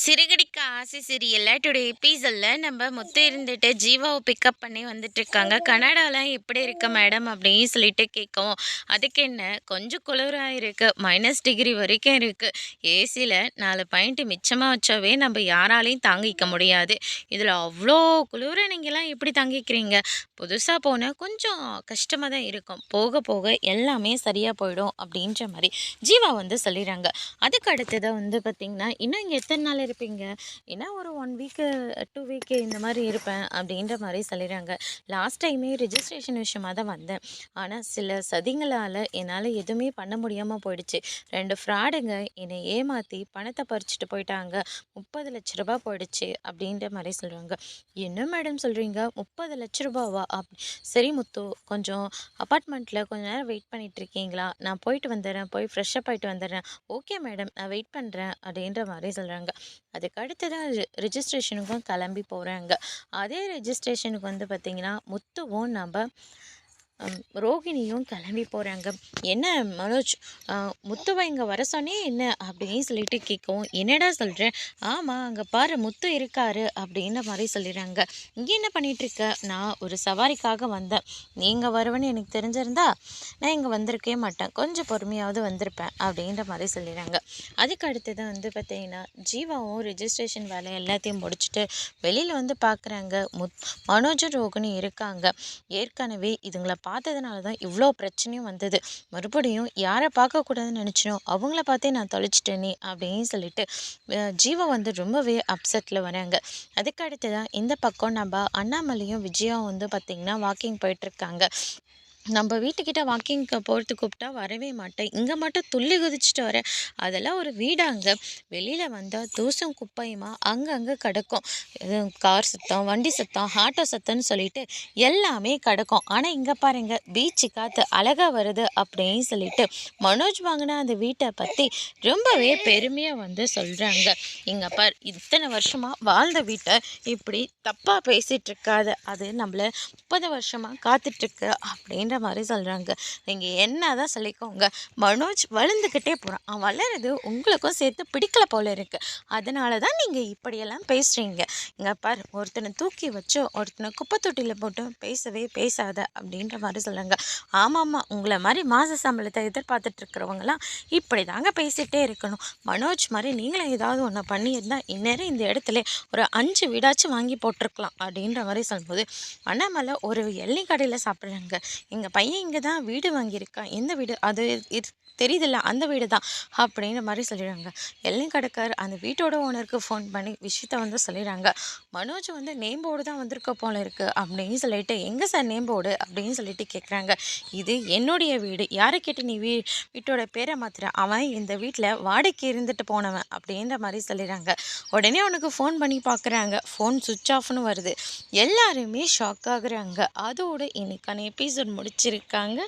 சிறுகடிக்க ஆசை சீரியலில் டுடே எபிசோடில் நம்ம முத்து இருந்துட்டு ஜீவாவை பிக்கப் பண்ணி வந்துட்டு இருக்காங்க கனடாலாம் எப்படி இருக்க மேடம் அப்படின்னு சொல்லிட்டு கேட்கவும் அதுக்கு என்ன? கொஞ்சம் குளிராக இருக்குது மைனஸ் டிகிரி வரைக்கும் இருக்குது ஏசியில் நாலு பாயிண்ட் மிச்சமாக வச்சாவே நம்ம யாராலையும் தாங்கிக்க முடியாது. இதில் அவ்வளோ குளிர நீங்கள்லாம் எப்படி தாங்கிக்கிறீங்க? புதுசாக போனால் கொஞ்சம் கஷ்டமாக தான் இருக்கும். போக போக எல்லாமே சரியாக போயிடும் அப்படின்ற மாதிரி ஜீவா வந்து சொல்லிடுறாங்க அதுக்கு அடுத்ததாக வந்து பார்த்திங்கன்னா இன்னும் எத்தனை நாள் இருப்பீங்க. ஏன்னா ஒரு ஒன் வீக்கு டூ வீக்கு இந்த மாதிரி இருப்பேன் அப்படின்ற மாதிரி சொல்லிடுறாங்க. லாஸ்ட் டைமே ரிஜிஸ்ட்ரேஷன் விஷயமாக தான் வந்தேன். ஆனால் சில சதிங்களால் என்னால் எதுவுமே பண்ண முடியாமல் போயிடுச்சு. ரெண்டு ஃப்ராடுங்க என்னை ஏமாற்றி பணத்தை பறிச்சுட்டு போயிட்டாங்க. முப்பது லட்ச ரூபா போயிடுச்சு அப்படின்ற மாதிரி சொல்கிறாங்க என்ன மேடம் சொல்கிறீங்க முப்பது லட்ச ரூபாவா? அப் சரி முத்து கொஞ்சம் அப்பார்ட்மெண்ட்டில் கொஞ்ச நேரம் வெயிட் பண்ணிட்டு இருக்கீங்களா? நான் போயிட்டு வந்துடுறேன் போய் ஃப்ரெஷ்ஷப் ஆகிட்டு வந்துடுறேன். ஓகே மேடம் நான் வெயிட் பண்ணுறேன் அப்படின்ற மாதிரி சொல்கிறாங்க அதுக்கு அடுத்ததான் ரிஜிஸ்ட்ரேஷனுக்கும் கிளம்பி போகிறாங்க அதே ரிஜிஸ்ட்ரேஷனுக்கு வந்து பார்த்திங்கன்னா முத்துவும் நம்ம ரோகிணியும் கிளம்பி போகிறாங்க என்ன மனோஜ்? முத்துவை இங்கே வர சொன்னே என்ன அப்படின்னு சொல்லிட்டு கேட்கவும் என்னடா சொல்கிறேன் ஆமாம் அங்கே பாரு முத்து இருக்காரு அப்படின்ற மாதிரி சொல்லிடுறாங்க. இங்கே என்ன பண்ணிகிட்ருக்க இருக்க நான் ஒரு சவாரிக்காக வந்தேன். நீங்கள் வருவேன்னு எனக்கு தெரிஞ்சிருந்தா நான் இங்கே வந்திருக்கவே மாட்டேன். கொஞ்சம் பொறுமையாவது வந்திருப்பேன் அப்படின்ற மாதிரி சொல்லிடுறாங்க. அதுக்கு அடுத்தது வந்து பார்த்தீங்கன்னா ஜீவாவும் ரிஜிஸ்ட்ரேஷன் வேலை எல்லாத்தையும் முடிச்சுட்டு வெளியில் வந்து பார்க்குறாங்க முத் மனோஜும் ரோகிணி இருக்காங்க. ஏற்கனவே இதுங்களை பார்த்ததுனால தான் இவ்வளோ பிரச்சனையும் வந்தது. மறுபடியும் யாரை பார்க்கக்கூடாதுன்னு நினச்சினோ அவங்கள பார்த்தே நான் தொலைச்சிட்டேனே அப்படின்னு சொல்லிட்டு ஜீவா வந்து ரொம்பவே அப்செட்டில் வராங்க. அதுக்கு அடுத்ததான் இந்த பக்கம் நம்ம அண்ணாமலையும் விஜயாவும் வந்து பார்த்திங்கன்னா வாக்கிங் போயிட்டுருக்காங்க நம்ம வீட்டுக்கிட்ட வாக்கிங் போகிறது கூப்பிட்டா வரவே மாட்டேன். இங்கே மட்டும் துள்ளி குதிச்சுட்டு வரேன். அதெல்லாம் ஒரு வீடாங்க. வெளியில் வந்தால் தூசம் குப்பையுமா? அங்கங்கே கிடக்கும். இது கார் சத்தம் வண்டி சத்தம் ஆட்டோ சத்தம்னு சொல்லிட்டு எல்லாமே கிடக்கும். ஆனால் இங்கே பாருங்க பீச்சு காற்று அழகாக வருது அப்படின்னு சொல்லிட்டு மனோஜ் வாங்கின அந்த வீட்டை பற்றி ரொம்பவே பெருமையாக வந்து சொல்கிறாங்க இங்கே பார் இத்தனை வருஷமாக வாழ்ந்த வீட்டை இப்படி தப்பாக பேசிகிட்டு இருக்காது. அது நம்மளை முப்பது வருஷமாக காத்துட்ருக்கு அப்படின்ற மாதிரி சொல்கிறாங்க நீங்கள் என்ன தான் சொல்லிக்கோங்க. மனோஜ் வளர்ந்துக்கிட்டே போகிறான் அவன் வளருது உங்களுக்கும் சேர்த்து பிடிக்கல போல இருக்குது அதனால தான் நீங்கள் இப்படியெல்லாம் பேசுகிறீங்க இங்கே பார் ஒருத்தனை தூக்கி வச்சோ ஒருத்தனை குப்பை தொட்டியில் போட்டு பேசவே பேசாத அப்படின்ற மாதிரி சொல்கிறாங்க ஆமாம்மா உங்களை மாதிரி மாத சம்பளத்தை எதிர்பார்த்துட்டு இருக்கிறவங்களாம் இப்படி தாங்க பேசிகிட்டே இருக்கணும். மனோஜ் மாதிரி நீங்களும் ஏதாவது ஒன்று பண்ணியிருந்தால் இந்நேரம் இந்த இடத்துல ஒரு அஞ்சு வீடாச்சும் வாங்கி போட்டிருக்கலாம் அப்படின்ற மாதிரி சொல்லும்போது அண்ணாமலை ஒரு எள்ளி கடையில் சாப்பிட்றாங்க. எங்கள் பையன் இங்கே தான் வீடு வாங்கியிருக்கான். எந்த வீடு? அது இது தெரியுதுல்ல அந்த வீடு தான். அப்படின்ற மாதிரி சொல்லிடுறாங்க. எல்லையும் கடைக்கார். அந்த வீட்டோட ஓனருக்கு ஃபோன் பண்ணி விஷயத்த வந்து சொல்லிடுறாங்க. மனோஜ் வந்து நேம் போர்டு தான் வந்திருக்க போல இருக்குது அப்படின்னு சொல்லிட்டு எங்கே சார் நேம் போர்டு அப்படின்னு சொல்லிட்டு கேட்குறாங்க இது என்னுடைய வீடு. யாரை கேட்டு நீ வீ வீட்டோட பேரை மாத்துற? அவன் இந்த வீட்டில் வாடகைக்கு இருந்துட்டு போனவன். அப்படின்ற மாதிரி சொல்லிடுறாங்க. உடனே அவனுக்கு ஃபோன் பண்ணி பார்க்குறாங்க ஃபோன் சுவிட்ச் ஆஃப்னு வருது. எல்லாருமே ஷாக் ஆகுறாங்க. அதோடு இன்னைக்கான எபிசோட் வச்சிருக்காங்க.